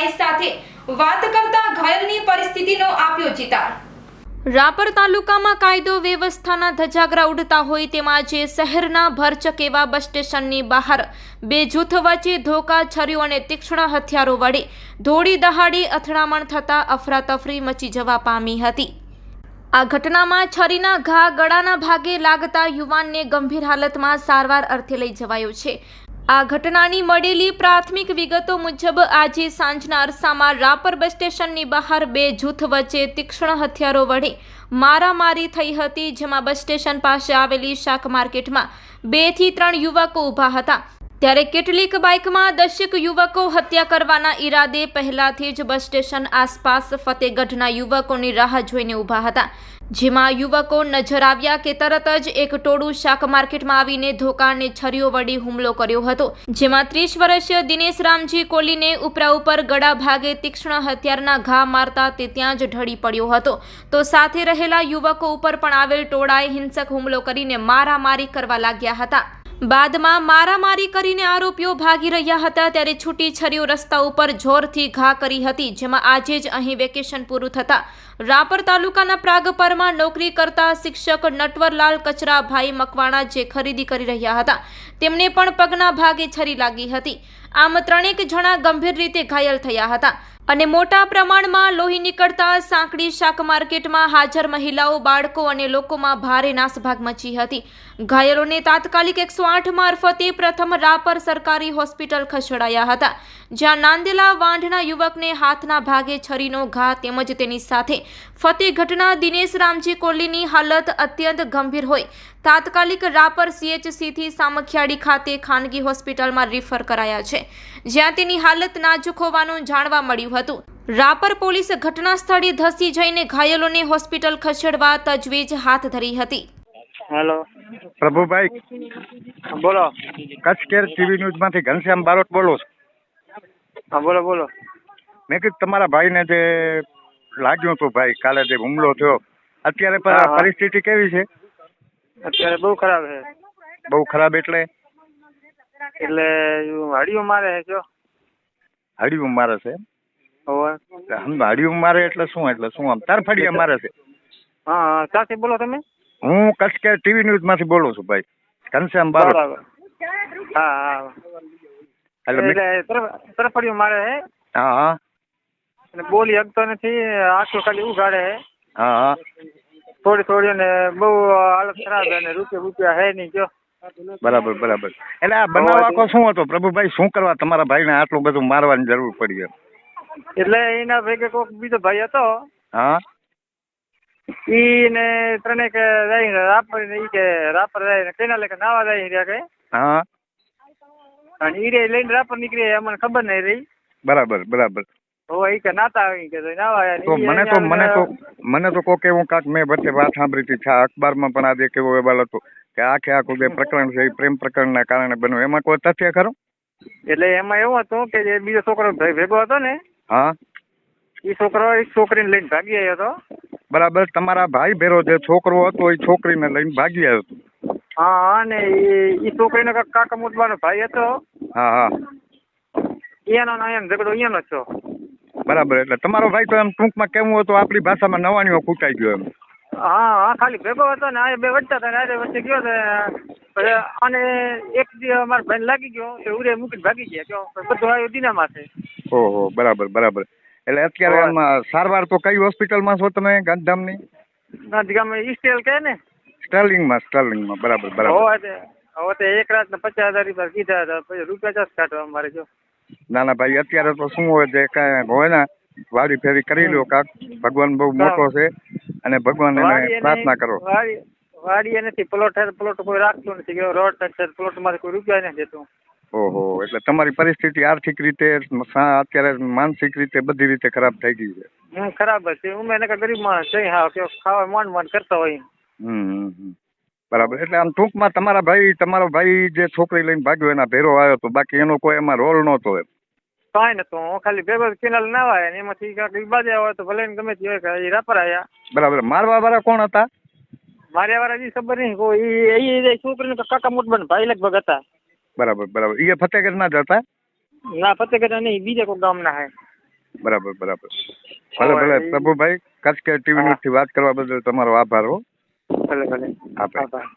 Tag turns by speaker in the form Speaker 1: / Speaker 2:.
Speaker 1: ભાઈ સાથે વાત કરતા ઘાયલની પરિસ્થિતિનો આપ્યો ચિતાર. રાપર તાલુકામાં કાયદો વ્યવસ્થાના ધજાગરા ઉડતા હોય તેમાં આજે શહેરના ભરચક એવા બસ સ્ટેશનની બહાર બે જૂથ વચ્ચે ધોકા છરીઓ અને તીક્ષ્ણ હથિયારો વડે ધોળી દહાડી અથડામણ થતાં અફરાતફરી મચી જવા પામી હતી. આ ઘટનામાં છરીના ઘા ગળાના ભાગે લાગતા યુવાનને ગંભીર હાલતમાં સારવાર અર્થે લઈ જવાયો છે. આ ઘટનાની મળેલી પ્રાથમિક વિગતો મુજબ આજે સાંજના અરસામાં રાપર બસ સ્ટેશનની બહાર બે જૂથ વચ્ચે તીક્ષ્ણ હથિયારો વડે મારામારી થઈ હતી, જેમાં બસ સ્ટેશન પાસે આવેલી શાક માર્કેટમાં બેથી ત્રણ યુવકો ઊભા હતા. ત્યારે કેટલીક બાઇકમાં દશક યુવકો હત્યા કરવાના ઈરાદે પહેલાથી જ બસ સ્ટેશન આસપાસ ફતેગઢના યુવકોની રાહ જોઈને ઊભા હતા, જેમાં યુવકો નજર આવ્યા કે તરત જ એક ટોળું શાક માર્કેટમાં આવીને ધોકાને છરીઓ વડી હુમલો કર્યો હતો, જેમાં ત્રીસ વર્ષીય દિનેશ રામજી કોલીને ઉપરા ઉપર ગળા ભાગે તીક્ષ્ણ હથિયારના ઘા મારતા તે ત્યાં જ ઢળી પડ્યો હતો. તો સાથે રહેલા યુવકો ઉપર પણ આવેલ ટોળાએ હિંસક હુમલો કરીને મારામારી કરવા લાગ્યા હતા. બાદમાં મારામારી કરીને આરોપીઓ ભાગી રહ્યા હતા ત્યારે છૂટી છરીઓ રસ્તા ઉપર જોરથી ઘા કરી હતી, જેમાં આજે જ અહીં વેકેશન પૂરું થતાં રાપર તાલુકાના પ્રાગપરમાં નોકરી કરતા શિક્ષક નટવરલાલ કચરાભાઈ મકવાણા જે ખરીદી કરી રહ્યા હતા, તેમને પણ પગના ભાગે છરી લાગી હતી. આમ ત્રણેક જણા ગંભીર રીતે ઘાયલ થયા હતા. અને મોટા પ્રમાણમાં લોહી નીકળતા સાંકડી શાક માર્કેટમાં હાજર મહિલાઓ, બાળકો અને લોકોમાં ભારે નાસભાગ મચી હતી. ઘાયલોને તાત્કાલિક એકસો આઠ મારફતે પ્રથમ રાપર સરકારી હોસ્પિટલ ખસેડાયા હતા, જ્યાં નાંદેલા વાંઢના યુવકને હાથના ભાગે છરીનો ઘા તેમજ તેની સાથે ફતેગઢના દિનેશ રામજી કોહલીની હાલત અત્યંત ગંભીર હોય. તાત્કાલિક રાપર સીએચસીથી સામખિયાળી ખાતે ખાનગી હોસ્પિટલમાં રિફર કરાયા છે. જ્યાં તેની હાલત નાજુક હોવાનું જાણવા મળ્યું હતું. રાપર પોલીસ ઘટના સ્થળે ધસી જઈને ઘાયલોને હોસ્પિટલ ખસેડવા તજવીજ હાથ ધરી હતી.
Speaker 2: હેલો.
Speaker 3: પ્રભુભાઈ
Speaker 2: બોલો.
Speaker 3: કચ્છ કેર ટીવી ન્યૂઝમાંથી ઘનશ્યામ બારોટ બોલું છું.
Speaker 2: હા બોલો બોલો.
Speaker 3: મેં કીધું તમારા ભાઈને જે લાગ્યું હતું ભાઈ કાલે જે હુમલો થયો અત્યારે. પરિસ્થિતિ કેવી છે?
Speaker 2: અત્યારે બહુ ખરાબ છે.
Speaker 3: બહુ ખરાબ એટલે?
Speaker 2: એટલે હાડીઓ મારે છે જો.
Speaker 3: હડિયું મારે છે?
Speaker 2: હોવે.
Speaker 3: હમ, મારે એટલે શું એટલે શું આમ? તરફડિયા મારે છે.
Speaker 2: હા હા ક્યાંથી બોલો તમે?
Speaker 3: હું કચ્છ ટીવી ટીવી ન્યૂઝમાંથી બોલું છું ભાઈ. ઘનશ્યામ બારોટ.
Speaker 2: હા હા.
Speaker 3: એટલે મેં-
Speaker 2: એટલે તરફ તરફડિયું મારે છે.
Speaker 3: હા હા.
Speaker 2: અને બોલી શકતો નથી આંખો ખાલી ઉગાડે છે.
Speaker 3: હા હા.
Speaker 2: થોડી થોડી અને બહુ હાલત ખરાબ અને રૂપિયા રૂપિયા હે નહીં જો.
Speaker 3: બરાબર બરાબર. એટલે આ બનાવ આખો શું હતો? પ્રભુભાઈ શું કરવા તમારા ભાઈને આટલું બધું મારવાની જરૂર પડી
Speaker 2: એટલે એના ભેગે કોઈક બીજો ભાઈ હતો.
Speaker 3: હા?
Speaker 2: ઈ ને ત્રણેક જાય રાપર ને ઈ કે રાપર જાય ને કેના લેકે નાવા જાય રહ્યા કે
Speaker 3: હા?
Speaker 2: અને ઈ રે લઈને રાપર નીકળી અમને ખબર નહીં રહી.
Speaker 3: બરાબર બરાબર.
Speaker 2: તો એ કે નાતા આવી કે તો ને
Speaker 3: મને તો મને તો મને તો કોક એવું કાંક મેં વચ્ચે વાત સાંભળી હતી છે અખબારમાં પણ આજે કેવો અહેવાલ હતો કે આખે આખું જે પ્રકરણ છે એ પ્રેમ પ્રકરણના કારણે બન્યું. એમાં કોઈ તથ્ય ખરું?
Speaker 2: એટલે એમાં એવું હતું કે જે બીજો છોકરો ભેગો હતો ને
Speaker 3: હા.
Speaker 2: એ છોકરો એક છોકરીને લઈને ભાગી આવ્યો હતો.
Speaker 3: બરાબર તમારા ભાઈ ભેરો જે છોકરો હતો એ છોકરીને લઈને ભાગી આવ્યો હતો.
Speaker 2: હા અને એ છોકરી છોકરીનો કાકા મોટવાનો ભાઈ હતો.
Speaker 3: હા હા.
Speaker 2: એનો ને એનો ઝઘડો એનો છો
Speaker 3: બરાબર એટલે તમારો ભાઈ તો એમ ટૂંકમાં કેવું હતું આપણી ભાષામાં નવાણીઓ કૂટાઈ ગયો એમ.
Speaker 2: હા હા ખાલી ભેગો હતો ને આ બે વચ્ચે હતા આજે વચ્ચે ગયો છે અને એક દી મારા ભાઈ લાગી ગયો એ ઉરે મૂકીને ભાગી ગયા કયો બધું આવ્યું દીનામાં છે.
Speaker 3: ઓહો બરાબર બરાબર. એટલે અત્યારે. એમ સારવાર તો કઈ હોસ્પિટલમાં છો તમે ગાંધીધામની?
Speaker 2: ગાંધીગામમાં ઈસ્ટેલ કહે ને?
Speaker 3: સ્ટર્લિંગમાં સ્ટર્લિંગમાં બરાબર બરાબર.
Speaker 2: હવે તે એક રાત ને પચાસ હજાર રૂપિયા કીધા હતા પછી રૂપિયા ચાસ કાઢવા અમારે જો.
Speaker 3: ના ના ભાઈ અત્યારે તો શું હોય જે કાંઈ હોય ને વાડી ફેરી કરી લો કાક. ભગવાન બહુ મોટો છે અને ભગવાન એને પ્રાર્થના કરો.
Speaker 2: વાડી નથી પ્લોટ પ્લોટ કોઈ રાખતું નથી કે રોડ છે પ્લોટમાંથી કોઈ રૂપિયા નથી દેતું.
Speaker 3: ઓહો એટલે તમારી પરિસ્થિતિ આર્થિક રીતે અત્યારે માનસિક રીતે બધી રીતે ખરાબ થઈ ગઈ છે.
Speaker 2: ખરાબ છે. હું મેં ગરીબ માણસ છે હા ખાવા માંડ માંડ કરતા હોય
Speaker 3: હમ, હમ. બરાબર. એટલે આમ ટૂંકમાં તમારા ભાઈ તમારો ભાઈ જે છોકરી લઈને ભાગ્યો એના ભેરો આવ્યો હતો બાકી એનો કોઈ એમાં રોલ નહોતો એમ.
Speaker 2: કાંઈ નતું હું ખાલી ભેગો કેનાલ ના આવે ને એમાંથી કાંઈક બાજે હોય તો ભલે ને ગમે તે હોય એ રાપર
Speaker 3: બરાબર. મારવા વાળા કોણ હતા?
Speaker 2: માર્યા વાળા જી ખબર નહીં. કોઈ એ છોકરીને કાકા મોટબન ભાઈ લગભગ હતા.
Speaker 3: બરાબર બરાબર. એ ફતેગઢ ના જ હતા?
Speaker 2: ના ફતેગઢ નહીં. બીજા કોઈ ગામના હે.
Speaker 3: બરાબર બરાબર. ભલે ભલે. પ્રભુભાઈ કચ્છ કે ટીવી. ન્યૂઝથી વાત કરવા બદલ તમારો આભાર હો.
Speaker 2: ભલે ભલે
Speaker 3: આભાર
Speaker 2: આભાર